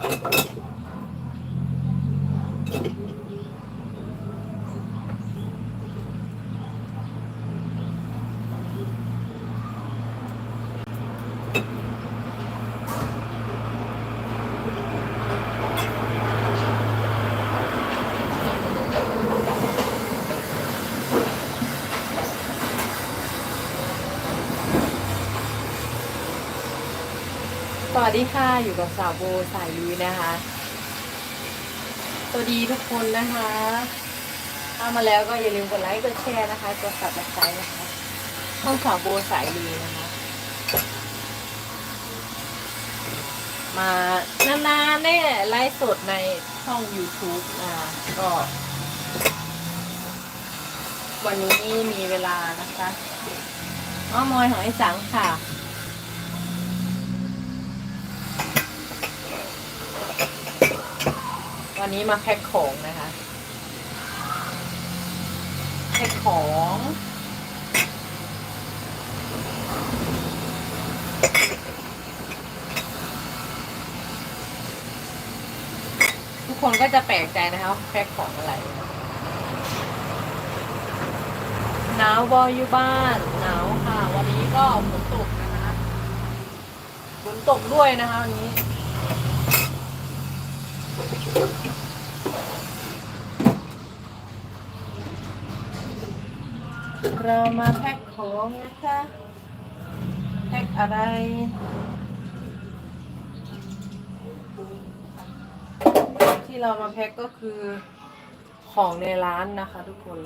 何? วัสดีค่ะ อยู่กับสาวโบสายลุยนะคะ สวัสดีทุกคนนะคะเข้ามาแล้วก็อย่าลืมกดไลค์ กดแชร์นะคะ กด subscribe นะคะช่องสาวโบสายลุยนะคะ มานานๆได้ไลฟ์สดในช่อง YouTube นะก็ วันนี้มีเวลานะคะอ้อมอยของไอ้สังค่ะ วันนี้มาแพ็คของนะคะ แพ็คของ ทุกคนก็จะแปลกใจนะคะแพ็คของอะไรหนาวบออยู่บ้านหนาวค่ะ วันนี้ก็ฝนตกนะคะฝนตกด้วยนะคะวันนี้ เรามาแพ็คของนะคะ แพ็คอะไร ที่เรามาแพ็คก็คือของในร้านนะคะ ทุกคน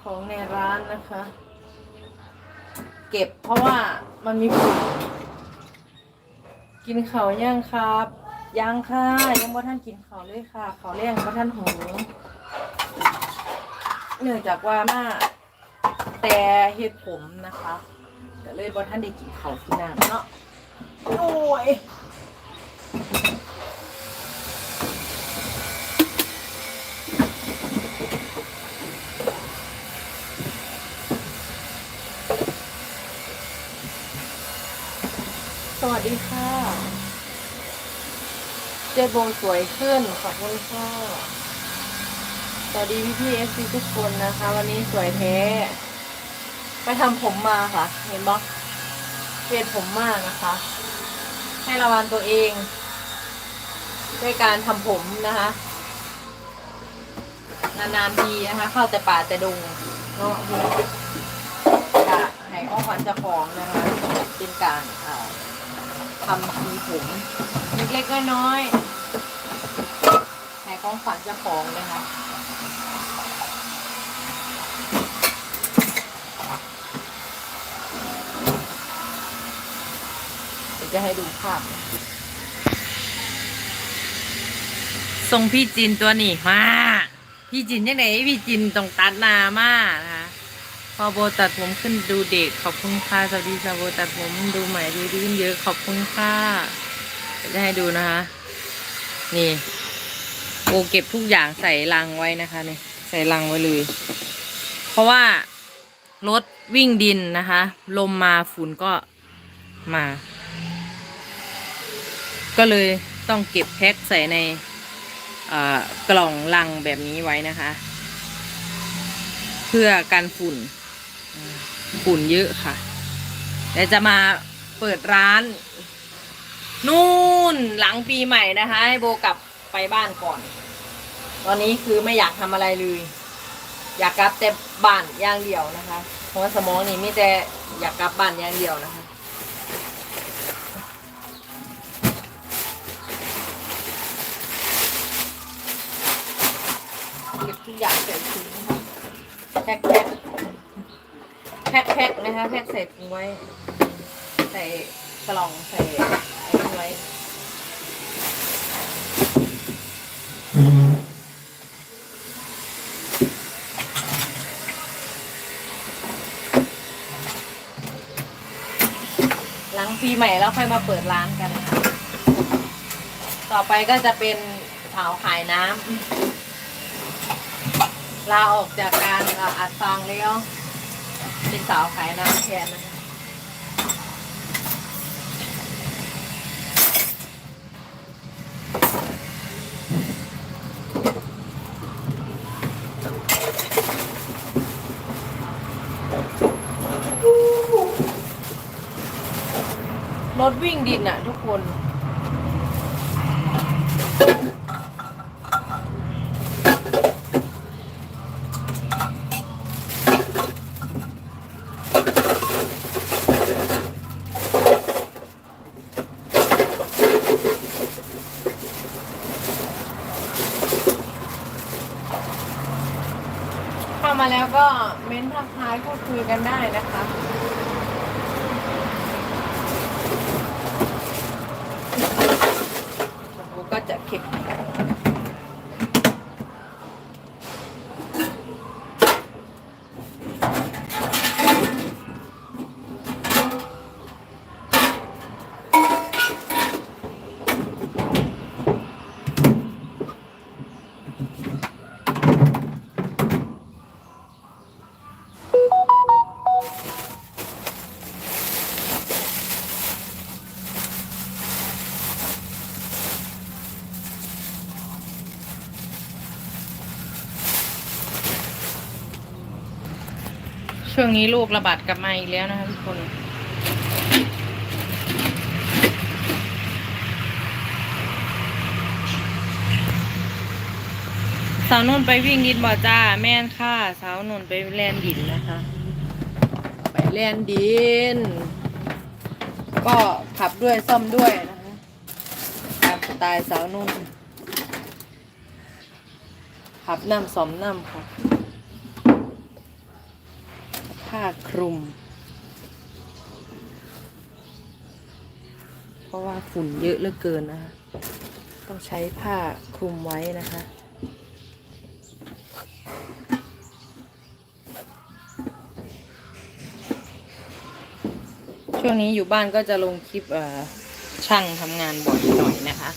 ของในร้านนะคะ เก็บเพราะว่ามันมีฝุ่นกินเขาวย่างครับยังค่ะยังบ่ท่านกินเขาเลยค่ะเขาเลี้ยงบ่ท่านหูเนื่องจากว่ามา แต่เฮ็ดผมนะคะก็เลยบ่ท่านได้กินเขาวที่นั่นเนาะโอ้ยสวัสดีค่ะ เจโบสวยขึ้นขอบคุณค่ะ สวัสดีพี่พี่เอฟซีทุกคนนะคะ วันนี้สวยแท้ ไปทำผมมาค่ะ เห็นบอเปลี่ยนผมมากนะคะ ให้ระวังตัวเองด้วยการทำผมนะคะ นานๆทีนะคะ เข้าแต่ป่าแต่ดงเนาะกะให้ข้อขวัญจะของนะคะเป็นการทำสีผมเล็กๆน้อยๆให้ของขวัญจะของนะคะ เดี๋ยว จะให้ดูภาพทรงพี่จินตัวนี้มาพี่จินยังไงพี่จินตรงตัดนามานะคะพอโบตัดผมขึ้นดูเด็กขอบคุณค่ะสวัสดีค่ะโบตัดผมดูใหม่ดูดีขึ้นเยอะขอบคุณค่ะจะให้ดูนะคะ นี่โบเก็บทุกอย่างใส่ลังไว้นะคะนี่ใส่ลังไว้เลย เพราะว่ารถวิ่งดินนะคะ ลมมาฝุ่นก็มา ก็เลยต้องเก็บแพ็คใส่ในกล่องลังแบบนี้ไว้นะคะ เพื่อกันฝุ่น ฝุ่นเยอะค่ะเดี๋ยวจะมาเปิดร้าน นู่นหลังปีใหม่นะคะ ให้โบกลับไปบ้านก่อน ตอนนี้คือไม่อยากทำอะไรเลย อยากกลับแต่บ้านอย่างเดียวนะคะเพราะสมองนี่มีแต่อยากกลับบ้านอย่างเดียวนะคะ เก็บทุกอย่างใส่ถุงแพ็คแพ็คแพ็คแพ็คนะคะแพ็คใส่ถุงไว้ ใส่กล่องใส่ไอ้ไว้หลังปีใหม่แล้วค่อยมาเปิดร้านกันนะคะต่อไปก็จะเป็นสาวขายน้ำ ลาออกจากการอัดฟังแล้วเป็นสาวขายน้ำแทนนะคะรถวิ่งดินอะทุกคน เข้ามาแล้วก็เม้นทักทายพูด คุยกันได้นะคะ ผมก็จะเก็บ ช่วงนี้โรคระบาดกลับมาอีกแล้วนะคะทุกคน สาวนุ่นไปวิ่งดินบ่อจ้า แม่นค่ะ สาวนุ่นไปแลนดินนะคะ ไปแลนดิน ก็ขับด้วยซ่อมด้วยนะคะตามสไตล์สาวนุ่นขับน้ำซ่อมน้ำค่ะ ผ้าคลุม เพราะว่าฝุ่นเยอะเหลือเกินนะคะ ต้องใช้ผ้าคลุมไว้นะคะช่วงนี้อยู่บ้านก็จะลงคลิปช่างทำงานบ่อยหน่อยนะคะ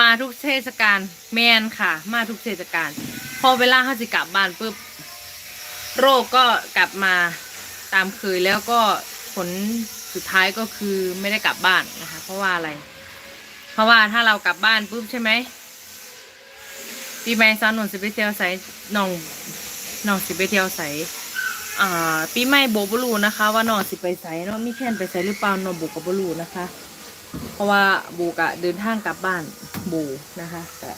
มาทุกเทศกาลแมนค่ะ มาทุกเทศกาล พอเวลาเขาจะกลับบ้านปุ๊บโรคก็กลับมาตามเคยแล้วก็ผลสุดท้ายก็คือไม่ได้กลับบ้านนะคะ เพราะว่าอะไร เพราะว่าถ้าเรากลับบ้านปุ๊บใช่ไหมปีใหม่ซาวหนุนสิไปเที่ยวใสน้องน้องสิไปเที่ยวใสอ่าปีใหม่โบบรูนะคะ ว่าน้องสิไปใสเนาะมีแค่นไปใสหรือเปล่าน้องโบกับบรูนะคะ เพราะว่าบูกะเดินทางกลับบ้านบูนะคะแต่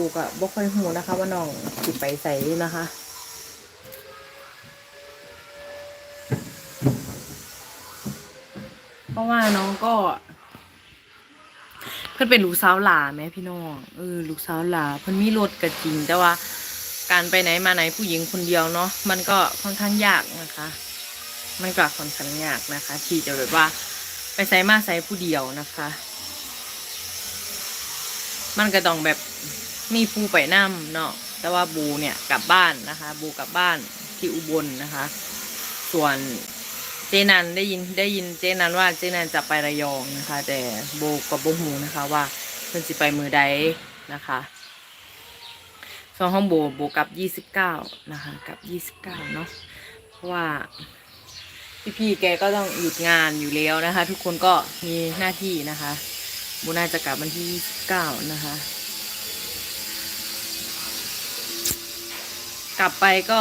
บูกะบ่ค่อยหูนะคะ ว่าน้องสิไปใส่นะคะเพราะว่าน้องก็ เพิ่นเป็นลูกสาวหลาแม่พี่น้องเออลูกสาวหลาเพิ่นมีรถก็จริง แต่ว่าการไปไหนมาไหนผู้หญิงคนเดียวเนาะมันก็ค่อนข้างยากนะคะ มันก็ค่อนข้างยากนะคะ ที่จะแบบว่า ไปใส่มาใส่ผู้เดียวนะคะ มันก็ต้องแบบ มีผู้ไปนำเนาะแต่ว่าบูเนี่ยกลับบ้านนะคะ บูกลับบ้านที่อุบลนะคะ ส่วนเจนันได้ยินได้ยินเจนันว่าเจนันจะไประยองนะคะ แต่โบกับโบหูนะคะว่าเพิ่นสิไปมือใดนะคะส่วนห้องโบโบกับยี่สิบเก้านะคะกับยี่สิบเก้าเนาะเพราะว่าพี่ๆแกก็ต้องหยุดงานอยู่แล้วนะคะ ทุกคนก็มีหน้าที่นะคะโบน่าจะกลับวันที่29นะคะ กลับไปก็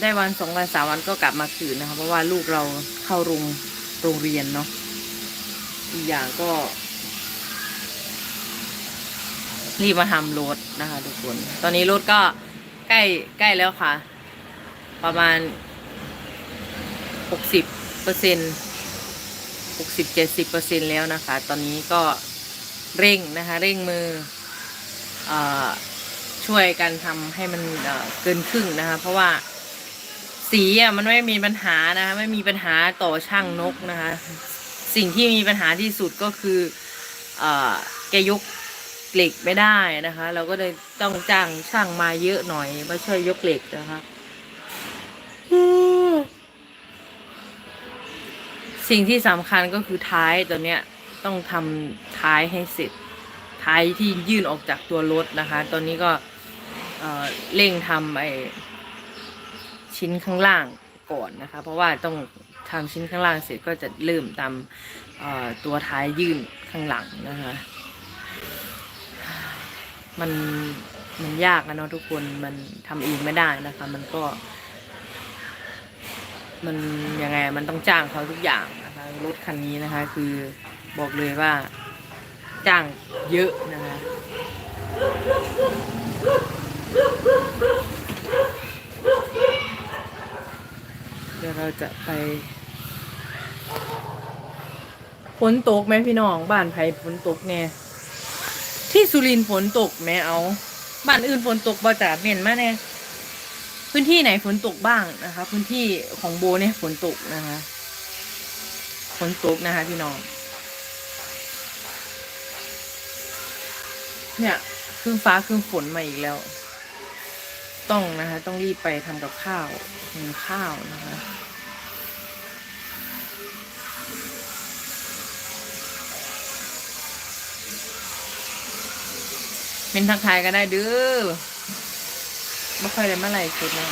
ได้วันสองวันสามวันก็กลับมาคืนนะคะ เพราะว่าลูกเราเข้าโรงโรงเรียนเนาะอีกอย่างก็รีบมาทำรถนะคะ ทุกคน ตอนนี้รถก็ใกล้ใกล้แล้วค่ะ ประมาณหกสิบเปอร์เซ็นหกสิบเจ็ดสิบเปอร์เซ็นแล้วนะคะ ตอนนี้ก็เร่งนะคะ เร่งมือเออ ช่วยกันทำให้มันเกินครึ่งนะคะ เพราะว่าสีอะมันไม่มีปัญหานะคะไม่มีปัญหาต่อช่างนกนะคะ สิ่งที่มีปัญหาที่สุดก็คือเออแกยกเหล็กไม่ได้นะคะ เราก็เลยต้องจ้างช่างมาเยอะหน่อยมาช่วยยกเหล็กนะคะสิ่งที่สำคัญก็คือท้ายตัวเนี้ยต้องทำท้ายให้เสร็จท้ายที่ยื่นออกจากตัวรถนะคะ ตอนนี้ก็ เร่งทำไอชิ้นข้างล่างก่อนนะคะ เพราะว่าต้องทำชิ้นข้างล่างเสร็จก็จะเริ่มตามเอ่อตัวท้ายยื่นข้างหลังนะคะ มันมันยากนะเนาะทุกคนมันทำเองไม่ได้นะคะ มันก็ มันยังไงมันต้องจ้างเขาทุกอย่างนะคะรถคันนี้นะคะ คือบอกเลยว่าจ้างเยอะนะคะ เราจะไปฝนตกไหมพี่น้องบ้านไผ่ฝนตกแน่ที่สุรินทร์ฝนตกไหมเอา บ้านอื่นฝนตกบ่จ่าเม่นมาแน่พื้นที่ไหนฝนตกบ้างนะคะ พื้นที่ของโบเนี่ยฝนตกนะคะฝนตกนะคะ พี่น้อง เนี่ยครึ่งฟ้าครึ่งฝนมาอีกแล้ว ต้องนะคะ ต้องรีบไปทำกับข้าวหุงข้าวนะคะ เป็นทักทายก็ได้เด้อไม่ค่อยได้มาไหลสุดนะ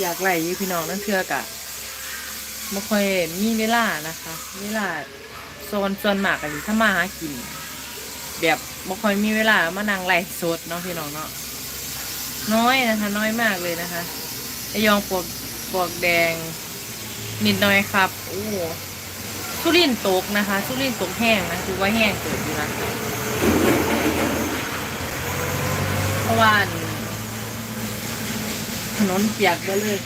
อยากไหลยี่พี่น้องนั่นเชื่อกะไม่ค่อยมีเวลานะคะเวลาโซนโซนมากกันถ้ามาหากิน แบบไม่ค่อยมีเวลามานั่งไหลสดเนาะพี่น้องเนาะน้อยนะคะ น้อยมากเลยนะคะไอยองปวกปวกแดง นิดหน่อยครับ โอ้ สุรินตกนะคะ สุรินตกแห้งนะคือว่าแห้งเกิดอยู่นะเพราะว่าถนนเปียกไปเลย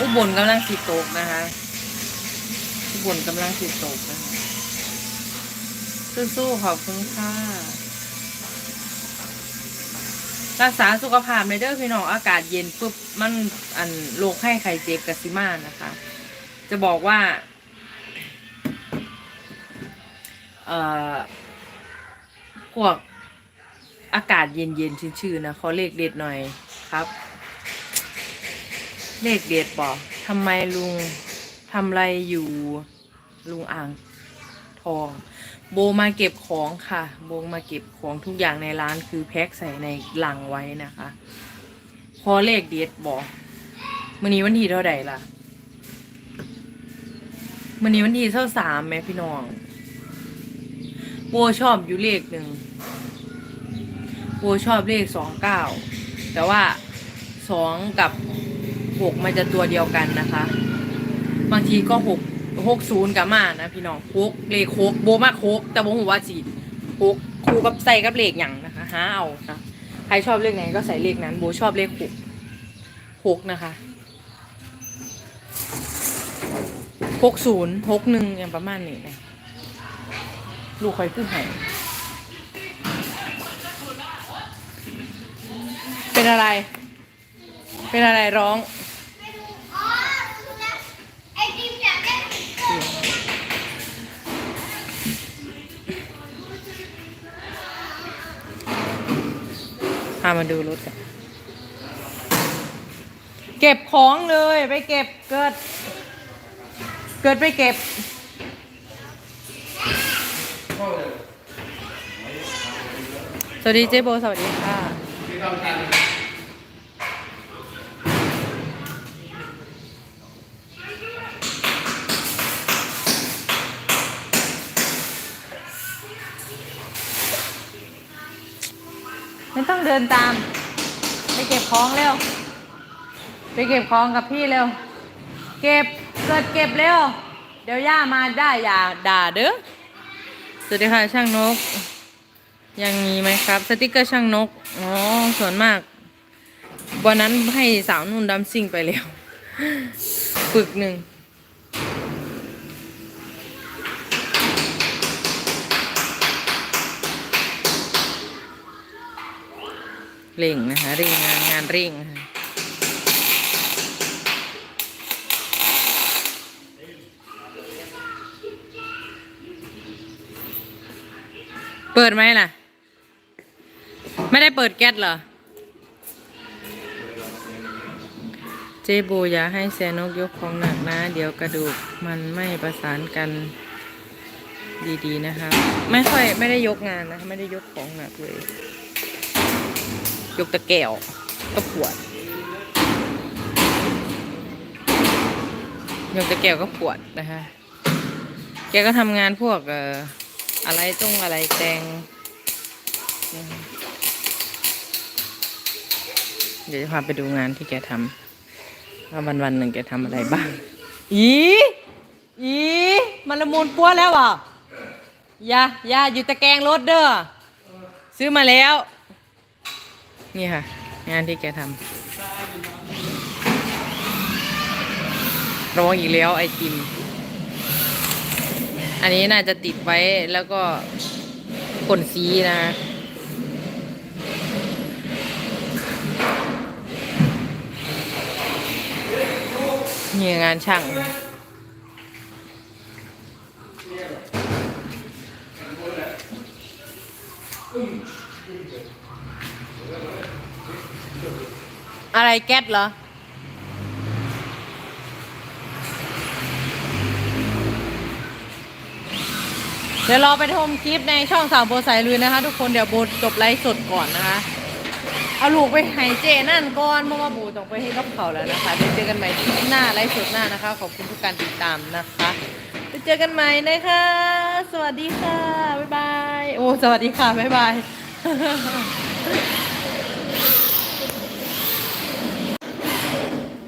อุบลกำลังสิตกนะคะ อุบลกำลังสิตกนะคะสู้ๆขอบคุณค่ะ รักษาสุขภาพในเด้อพี่น้องอากาศเย็นปุ๊บมันอันโรคไข้ไข้เจ็บกัสิมานะคะ จะบอกว่าเอ่อพวกอากาศเย็นๆชื้นๆนะเขาเลขเด็ดหน่อยครับ เลขเด็ดบอกทำไมลุงทำไรอยู่ลุงอ่างทอง โบมาเก็บของค่ะ โบมาเก็บของทุกอย่างในร้านคือแพ็คใส่ในลังไว้นะคะ พอเลขเด็ดบอกมื่อนี้วันที่เท่าไหร่ล่ะมื่อนี้วันที่เท่าสามแม่พี่น้องโบชอบอยู่เลขหนึ่งโบชอบเลขสองเก้าแต่ว่าสองกับหกมันจะตัวเดียวกันนะคะ บางทีก็หก หกศูนย์กับมานะพี่น้องโคกเลขโคกโบมาโคกแต่โบหัวาสีโคกคู่กับใส่กับเลขอย่างนะคะหาเอานะใครชอบเลขไหนก็ใส่เลขนั้นโบชอบเลขหกหกนะคะหกศูนย์หกหนึ่งอย่างประมาณนี้นะลูกคอยขึ้นไหนเป็นอะไร เป็นอะไรร้องามาดูรถกัน เก็บของเลยไปเก็บเกิด เกิดไปเก็บ สวัสดีเจ๊โบสวัสดีค่ะ ไม่ต้องเดินตาม ไปเก็บของเร็ว ไปเก็บของกับพี่เร็ว เก็บ เกิดเก็บเร็ว เดี๋ยวย่ามาได้อย่าด่าเด้อ สวัสดีค่ะช่างนก ยังมีไหมครับ สติกเกอร์ช่างนก อ๋อ ส่วนมาก วันนั้นให้สาวนุ่นดำซิ่งไปแล้ว ปึกหนึ่ง เร่งนะคะเร่งงานงานเร่งนะคะเปิดไหมล่ะ ไม่ได้เปิดแก๊สเหรอ เจโบอย่าให้แซนกยกของหนักนะ เดี๋ยวกระดูกมันไม่ประสานกันดีๆนะคะ ไม่ค่อยไม่ได้ยกงานนะคะไม่ได้ยกของหนักเลย ยกตะแก้วก็ปวด ยกตะแก้วก็ปวดนะคะแกก็ทำงานพวกเอ่ออะไรต้องอะไรแตงเดี๋ยวจะพาไปดูงานที่แกทำว่าวันวันหนึ่งแกทำอะไรบ้าง อีอีมันละมุนปัวแล้วอะยายาอยู่ตะแกรงรถเด้อซื้อมาแล้ว นี่ค่ะ งานที่แกทำร้องอีกแล้วไอติม อันนี้น่าจะติดไว้แล้วก็ขนสีนะนี่งานช่าง อะไรแก๊สเหรอ เดี๋ยวรอไปชมคลิปในช่องสาวโบสายลุยนะคะ ทุกคนเดี๋ยวโบจบไลฟ์สดก่อนนะคะ เอาลูกไปให้เจนั่นก่อนเพราะว่าโบต้องไปให้กับเขาแล้วนะคะเดี๋ยวเจอกันใหม่ที่หน้าไลฟ์สดหน้านะคะ ขอบคุณทุกการติดตามนะคะเดี๋ยวเจอกันใหม่นะคะ สวัสดีค่ะ บ๊ายบาย โอ้ สวัสดีค่ะ บ๊ายบาย